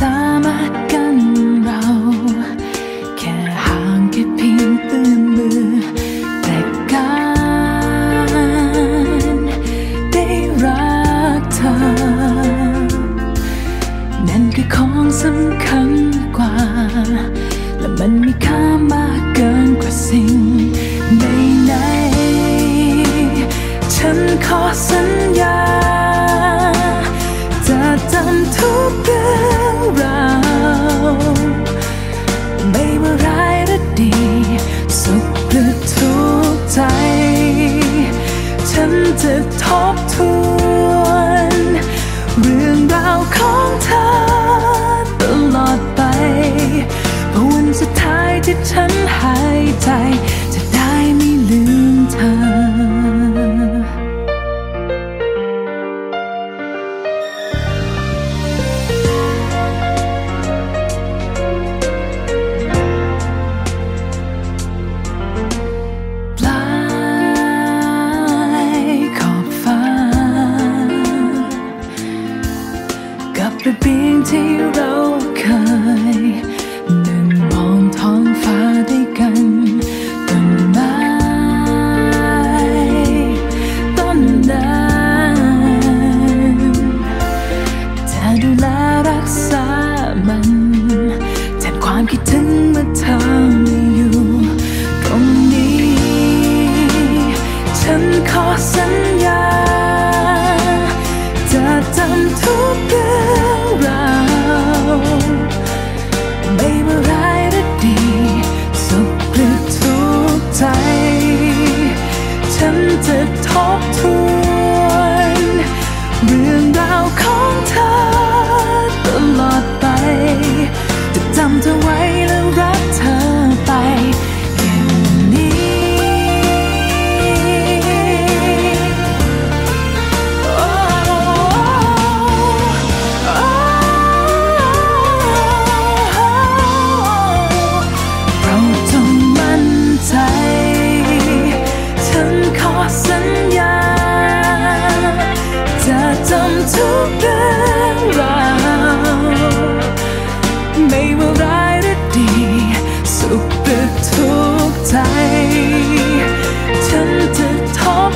สามารถกันเรา แค่ห่างแค่เพียงตื้นมมือ แต่การได้รักเธอ นั่นคือของสำคัญกว่า และมันมีค่ามากเกินกว่าสิ่งใดๆฉันขอสัญ จะ เราเคยนั่งมองท้องฟ้าด้วยกันต้นไม้ต้นนั้นจะดูแลรักษามันแทนความคิดถึงเมื่อเธอไม่อยู่ตรงนี้ ฉันขอสัญญาจะจำทุกเรื่อง ทุกเรื่องราวไม่ว่าร้ายหรือดี สุขหรือทุกข์ใจฉันจะทบ